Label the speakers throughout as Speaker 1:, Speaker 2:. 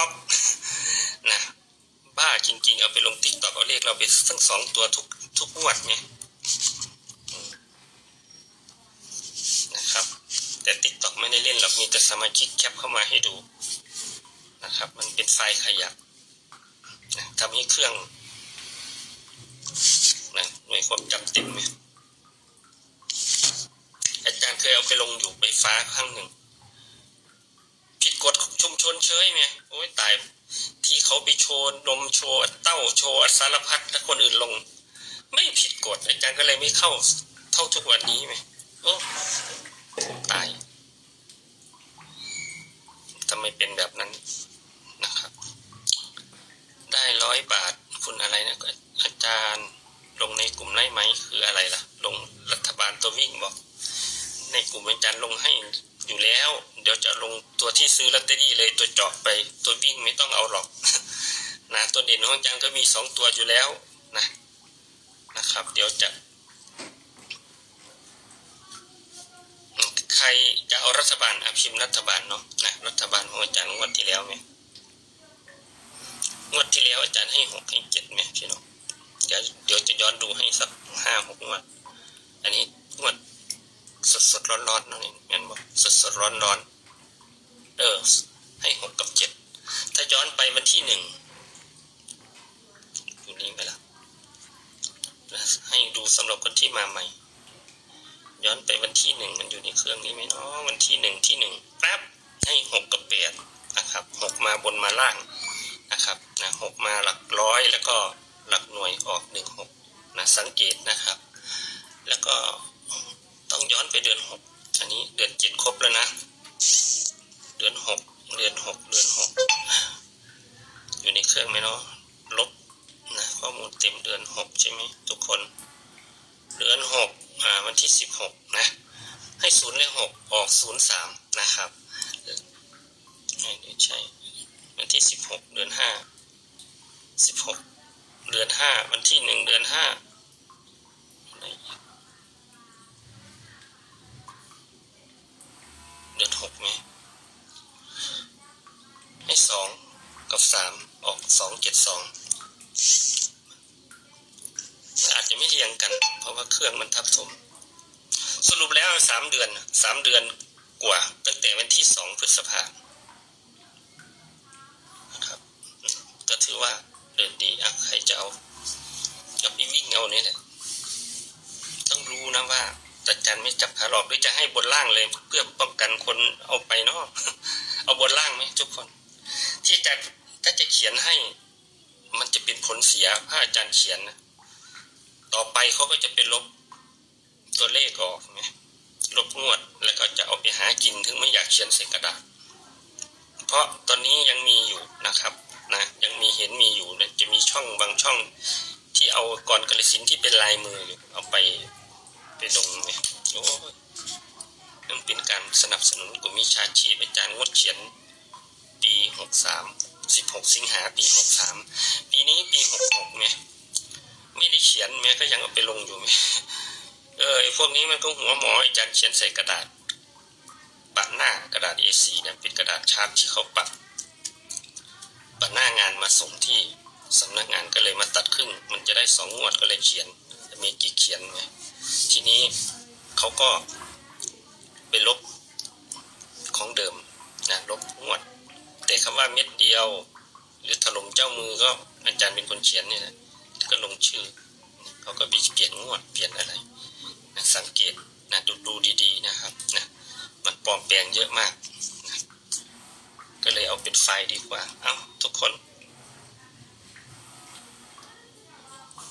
Speaker 1: อกนะบ้าจริง ๆ เอาไปลงติ๊กต็อกเอาเลขเราไปทั้งสองตัวทุกทุกงวดไงนะครับ แต่ติ๊กต็อกไม่ได้เล่นหรอกมีแต่สมาชิกแคปเข้ามาให้ดูนะครับ มันเป็นไฟล์ขยับนะทำให้เครื่องนะหน่วยความจำเต็มไหมอาจารย์เคยเอาไปลงอยู่ไฟฟ้าครั้งหนึ่ง ชุมชนเชยไหมโอ้ยตาย ที่เขาไปโชว์นมโชว์เต้าโชว์สารพัดแล้วคนอื่นลง ไม่ผิดกฎอาจารย์ก็เลยไม่เข้าเท่าทุกวันนี้ไหมโอ้ตายทำไมเป็นแบบนั้นนะครับ ได้ร้อยบาทคุณอะไรนะอาจารย์ลงในกลุ่มไล่ไหมคืออะไรล่ะ ลงรัฐบาลตัววิ่งบอก ในกลุ่มอาจารย์ลงให้ ดี๋ยวจะลงตัวที่ซื้อลอตเตอรี่เลยตัวเจาะไปตัววิ่งไม่ต้องเอาหรอกนะตัวเด่นของอาจารย์ก็มีสองตัวอยู่แล้วนะนะครับ เดี๋ยวจะใครจะเอารัฐบาลอาพิมรัฐบาลเนาะนะรัฐบาลของอาจารย์งวดที่แล้วไหมงวดที่แล้วอาจารย์ให้หกให้เจ็ดไหมพี่น้องเดี๋ยวเดี๋ยวจะย้อนดูให้สักห้าหกงวด อันนี้งวดสดสดร้อนร้อนเนาะนี่แม่นบอกสดสดร้อนร้อน เออ ให้หกกับเจ็ด ถ้าย้อนไปวันที่หนึ่งอยู่นี่ไหมล่ะให้ดูสำหรับคนที่มาใหม่ ย้อนไปวันที่หนึ่งมันอยู่ในเครื่องนี้ไหมเนาะวันที่หนึ่งที่หนึ่งแป๊บให้หกกับแปดนะครับหกมาบนมาล่างนะครับนะหกมาหลักร้อยแล้วก็หลักหน่วยออกหนึ่งหกนะสังเกตนะครับ แล้วก็ต้องย้อนไปเดือนหกอันนี้เดือนเจ็ดครบแล้วนะ เดือนหกเดือนหกอยู่ในเครื่องไหมเนาะลบนะข้อมูลเต็มเดือนหกใช่ไหมทุกคน เดือนหกอ่าวันที่สิบหกนะให้ศูนย์เลขหกออกศูนย์สามนะครับใช่วันที่สิบหกเดือนห้าสิบหกเดือนห้าวันที่หนึ่งเดือนห้า สองอาจจะไม่เรียงกัน เพราะว่าเครื่องมันทับถม สรุปแล้วสามเดือนสามเดือนกว่า ตั้งแต่วันที่สองพฤษภาครับ ก็ถือว่าเดินดีอะใครจะเอาจะไปวิ่งเอาเนี่ยแหละต้องรู้นะว่าอาจารย์ไม่จับขาหลอกหรือจะให้บนล่างเลย เพื่อป้องกันคนเอาไปเนาะเอาบนล่างไหมทุกคน ที่อาจารย์ถ้าจะเขียนให้ มันจะเป็นผลเสียถ้าอาจารย์เขียนนะต่อไปเขาก็จะเป็นลบตัวเลขออกไหมลบงวดแล้วก็จะเอาไปหากินถึงไม่อยากเขียนใส่กระดาษ เพราะตอนนี้ยังมีอยู่นะครับนะยังมีเห็นมีอยู่นะจะมีช่องบางช่องที่เอากรกระสินที่เป็นลายมืออยู่เอาไปไปลงเนี่ยโอ้ยนั่นเป็นการสนับสนุนกลุ่มมิชาชีพอาจารย์งดเขียนปีหกสาม สิบหกสิงหาปีหกสามปีนี้ปีหกหกไหมไม่ได้เขียนแม้ก็ยังเอาไปลงอยู่ไหมเออไอพวกนี้มันก็หัวหมออาจารย์เขียนใส่กระดาษปัดหน้ากระดาษ A4 เนี่ยเป็นกระดาษชาร์ปที่เขาปัดปัดหน้างานมาส่งที่สำนักงานก็เลยมาตัดครึ่ง มันจะได้สองงวดก็เลยเขียนมีกี่เขียนไงทีนี้เขาก็ไปลบของเดิมนะลบงวด คำว่าเม็ดเดียว หรือถล่มเจ้ามือก็อาจารย์เป็นคนเขียนนี่แหละก็ลงชื่อเขาก็ไปเปลี่ยนงวดเปลี่ยนอะไรนะสังเกตนะดูดูดีๆนะครับนะมันปลอมแปลงเยอะมากนะก็เลยเอาเป็นไฟล์ดีกว่า เอ้าทุกคน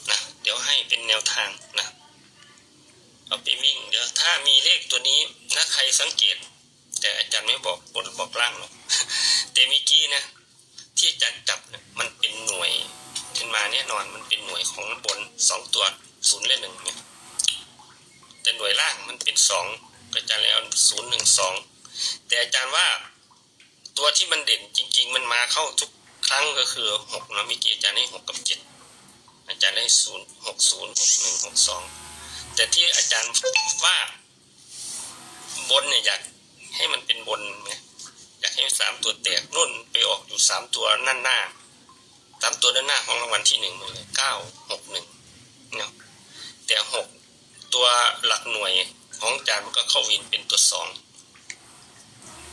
Speaker 1: นะเดี๋ยวให้เป็นแนวทางนะเอาไปวิ่งเดี๋ยวถ้ามีเลขตัวนี้นะใครสังเกต แต่อาจารย์ไม่บอกบนบอกล่างหรอก นะ ที่อาจารย์จับเนี่ยมันเป็นหน่วยขึ้นมาแน่นอนมันเป็นหน่วยของบนสองตัวศูนย์และหนึ่งเนี่ยแต่หน่วยล่างมันเป็นสองก็อาจารย์แล้วศูนย์หนึ่งสองแต่อาจารย์ว่าตัวที่มันเด่นจริง ๆ มันมาเข้าทุกครั้งก็คือหกนะมื่อกี้อาจารย์ให้หกกับเจ็ดอาจารย์ให้ศูนย์หกศูนย์หกหนึ่งหกสองแต่ที่อาจารย์ว่าบนเนี่ยอยากให้มันเป็นบนไงอยากให้สามตัวแตกนุ่น สามตัวหน้าหน้าสามตัวด้านหน้าของรางวัลที่หนึ่งเลยเก้าหกหนึ่งเนาะแต่หกตัวหลักหน่วยของจารย์มันก็เข้าวินเป็นตัวสอง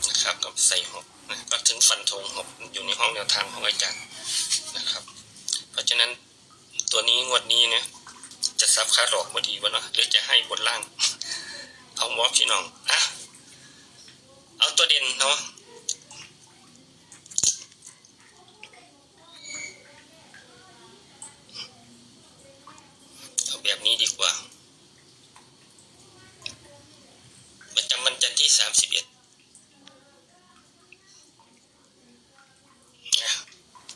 Speaker 1: นะครับก็ใส่หกก็ถึงฟันธงหกอยู่ในห้องแนวทางของอาจารย์นะครับ เพราะฉะนั้นตัวนี้งวดนี้เนี่ยจะซับค่าหลอกบดีวะเนาะหรือจะให้บนล่างเอาหมอพี่น้องอะเอาตัวเด่นเนาะเอาแบบนี้ดีกว่า ประจำวันจันทร์ที่สามสิบเอ็ด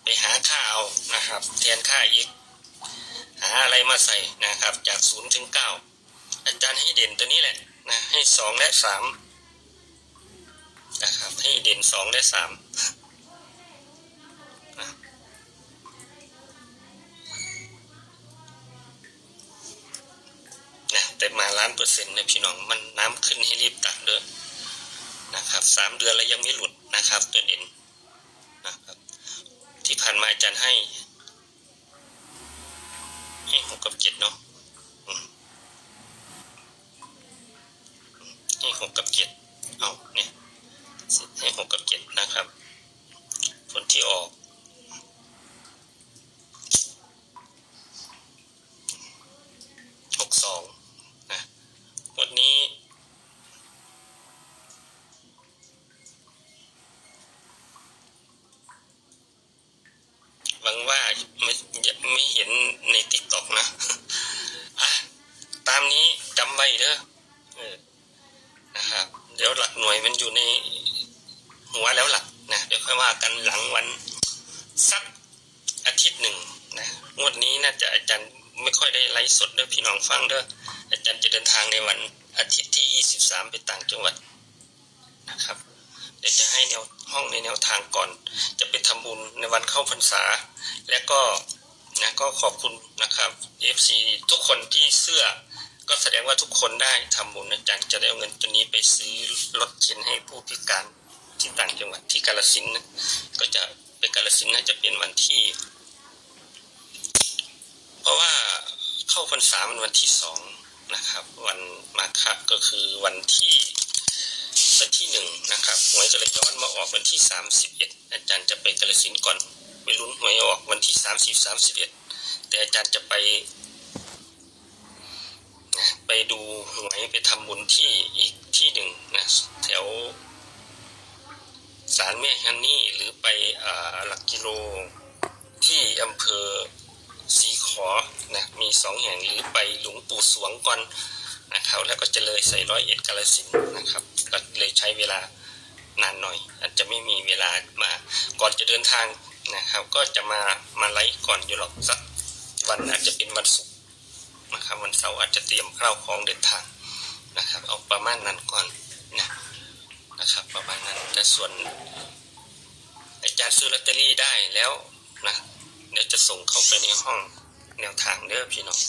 Speaker 1: ไปหาค่าเอานะครับ แทนค่าอีก หาอะไรมาใส่นะครับ จากศูนย์ถึงเก้าอาจารย์ให้เด่นตัวนี้แหละนะให้ สองและสามนะครับ ให้เด่นสองและสามนะแต่มาล้านเปอร์เซ็นต์นะพี่น้องมันน้ำขึ้นให้รีบตัดเลยนะครับสามเดือนแล้วยังไม่หลุดนะครับ ตัวเด่นนะครับ ที่ผ่านมาอาจารย์ให้ให้หกกับเจ็ดเนาะอืมให้หกกับเจ็ดเอาเนี่ยให้หกกับเจ็ดนะครับ ผลที่ออก หกสองนะวันนี้ หวังว่าไม่ไม่เห็นในติ๊กต็อกนะ อะ ตามนี้จำไว้เด้อเออนะครับ เดี๋ยวหลักหน่วย มันอยู่ในหัวแล้วหลักนะเดี๋ยวค่อยว่ากันหลังวันสักอาทิตย์หนึ่งนะงวดนี้น่าจะอาจารย์ไม่ค่อยได้ไลฟ์สดด้อพี่น้องฟังเด้ออาจารย์จะเดินทางในวันอาทิตย์ที่ 23 ไปต่างจังหวัดนะครับเดี๋ยวจะให้แนวห้องในแนวทางก่อน จะไปทำบุญในวันเข้าพรรษา และก็นะก็ขอบคุณนะครับ FC ทุกคนที่เสื้อ ก็แสดงว่าทุกคนได้ทำบุญอาจารย์จะได้เอาเงินตัวนี้ไปซื้อรถเข็นให้ผู้พิการที่ต่างจังหวัดที่กาลสินนะก็จะไปกาลสินน่าจะเป็นวันที่ เพราะว่าเข้าพรรษามันวันที่สองนะครับ วันมาฆะก็คือวันที่วันที่หนึ่งนะครับหวยก็เลยย้อนมาออกวันที่สามสิบเอ็ดอาจารย์จะไปกาลสินก่อนไปลุ้นหวยออกวันที่สามสิบสามสิบเอ็ดแต่อาจารย์จะไปนะไปดู หวยไปทำบุญที่อีกที่หนึ่งนะแถวศาลแม่ฮันนี่หรือไปอหลักกิโลที่อำเภอสีขอนะมีสองแห่งหรือไปหลวงปู่สวงก่อนนะครับแล้วก็จะเลยใส่ร้อยเอ็ดกาลสินนะครับก็เลยใช้เวลานานหน่อย อาจจะไม่มีเวลามาก่อนจะเดินทางนะครับ ก็จะมามาไลฟ์ก่อนอยู่หรอกสักวันอาจจะเป็นวันศุกร์ นะครับวันเสาร์อาจจะเตรียมข้าวของเดินทางนะครับ เอาประมาณนั้นก่อนนะนะครับ ประมาณนั้นแต่ส่วนอาจารย์ซื้อลอตเตอรี่ได้แล้วนะเดี๋ยวจะส่งเข้าไปในห้องแนวทางเด้อพี่น้อง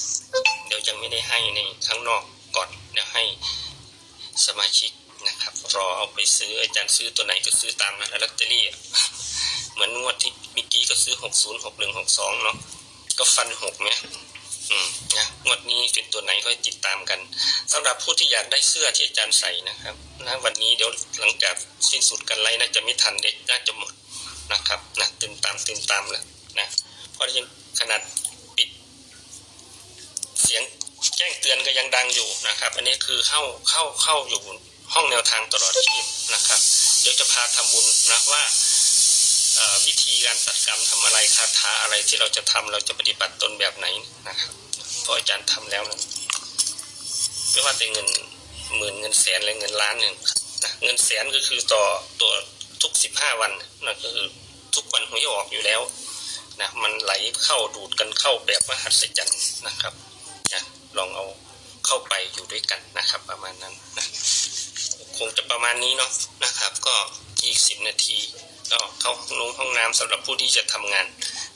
Speaker 1: เดี๋ยวยังไม่ได้ให้ในข้างนอกก่อนเดี๋ยวให้สมาชิกนะครับ รอเอาไปซื้ออาจารย์ซื้อตัวไหนก็ซื้อตามนั้นแล้วลอตเตอรี่เหมือนงวดที่เมื่อกี้ก็ซื้อหกศูนย์หกหนึ่งหกสองเนาะก็ฟันหกไหมอืม นะงวดนี้เป็นตัวไหนก็ติดตามกันสำหรับผู้ที่อยากได้เสื้อที่อาจารย์ใส่นะครับนะวันนี้เดี๋ยวหลังจากสิ้นสุดกันไลน่าจะไม่ทันเด็กน่าจะหมดนะครับนะตื่นตามตื่นตามแล้วนะเพราะยังขนาดปิด เสียงแจ้งเตือนก็ยังดังอยู่นะครับ อันนี้คือเข้าเข้าเข้าอยู่ห้องแนวทางตลอดชีพนะครับ เดี๋ยวจะพาทำบุญนะว่าวิธีการตัดกรรมทำอะไรคาถาอะไรที่เราจะทำเราจะปฏิบัติตนแบบไหนนะครับ พราะอาจารย์ทำแล้วนะไม่ว่าแต่เงินหมื่นเงินแสนหรือเงินล้านหนึ่งนะเงินแสนก็คือต่อตัวทุกสิบห้าวันนะก็คือทุกวันหวยออกอยู่แล้วนะมันไหลเข้าดูดกันเข้าแบบมหัศจรรย์นะครับนะลองเอาเข้าไปอยู่ด้วยกันนะครับ ประมาณนั้นนะคงจะประมาณนี้เนาะนะครับ ก็อีกสิบนาทีก็เข้าห้องน้ำห้องน้ำสำหรับผู้ที่จะทำงาน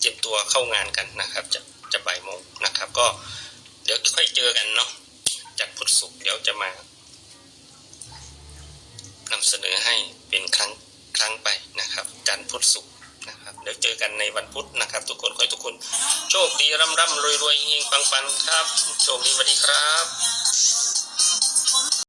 Speaker 1: เตรียมตัวเข้างานกันนะครับ จะจะบ่ายโมงนะครับ ก็ ค่อยเจอกันเนาะจากพุทธสุขเดี๋ยวจะมานำเสนอให้เป็นครั้งครั้งไปนะครับจันทร์พุทธศุกร์นะครับเดี๋ยวเจอกันในวันพุธนะครับ ทุกคนขอให้ทุกคน โชคดีร่ำร่ำรวยรวยเฮงปังปังครับ โชคดีสวัสดีครับ